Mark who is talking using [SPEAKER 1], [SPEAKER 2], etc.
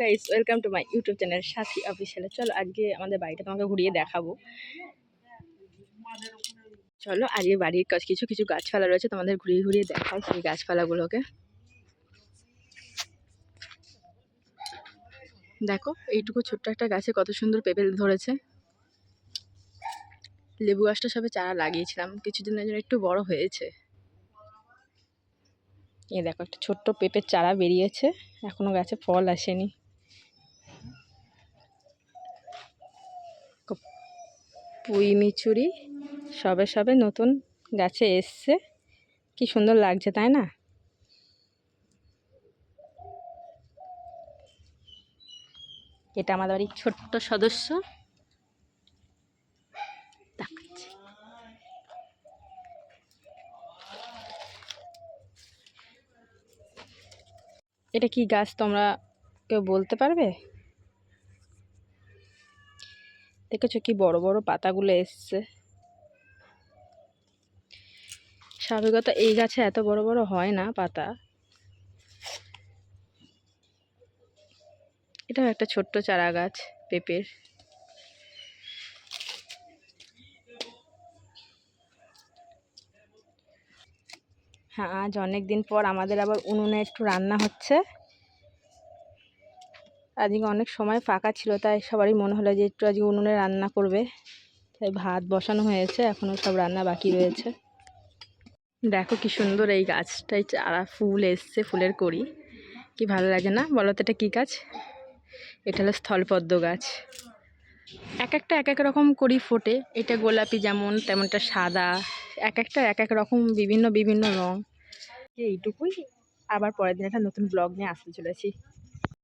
[SPEAKER 1] Guys welcome to my YouTube channel Sathi অফিসিয়ালে চলো আজকে আমাদের বাড়িটা তোমাকে ঘুরিয়ে দেখাবো। চলো আজকে বাড়ির কাছে কিছু কিছু গাছপালা রয়েছে, তোমাদের ঘুরিয়ে ঘুরিয়ে দেখাই সেই গাছপালাগুলোকে। দেখো, এইটুকু ছোট্ট একটা গাছে কত সুন্দর পেঁপে ধরেছে। লেবু গাছটা সবে চারা লাগিয়েছিলাম, কিছুদিনের জন্য একটু বড় হয়েছে। এ দেখো, একটা ছোট্ট পেঁপের চারা বেরিয়েছে, এখনও গাছে ফল আসেনি। পুঁই মিচুরি সবে সবে নতুন গাছে এসছে। কি সুন্দর লাগছে, তাই না? এটা আমাদের বাড়ির ছোট্ট সদস্য। এটা কি গাছ তোমরা কেউ বলতে পারবে? দেখেছ কি বড় বড় পাতাগুলো এসছে? স্বাভাবিকত, এই গাছে এত বড় বড় হয় না পাতা? এটাও একটা ছোট্ট চারা গাছ, পেঁপের। হ্যাঁ আজ অনেক দিন পর আমাদের আবার উনুনে একটু রান্না হচ্ছে। আজকে অনেক সময় ফাঁকা ছিল, তাই সবারই মনে হলো যে একটু আজকে উনুনে রান্না করবে। তাই ভাত বসানো হয়েছে এখনও সব রান্না বাকি রয়েছে। দেখো কি সুন্দর এই গাছটাই চারা ফুল এসছে, ফুলের করি কি ভালো লাগে না? বলো তো এটা কী গাছ? এটা হলো স্থলপদ্ম গাছ। এক একটা এক এক রকম করি ফোটে, এটা গোলাপি যেমন, তেমনটা সাদা। এক একটা এক এক রকম বিভিন্ন বিভিন্ন রং। এইটুকুই। আবার পরের দিন একটা নতুন ব্লগ নিয়ে আসতে চলেছি।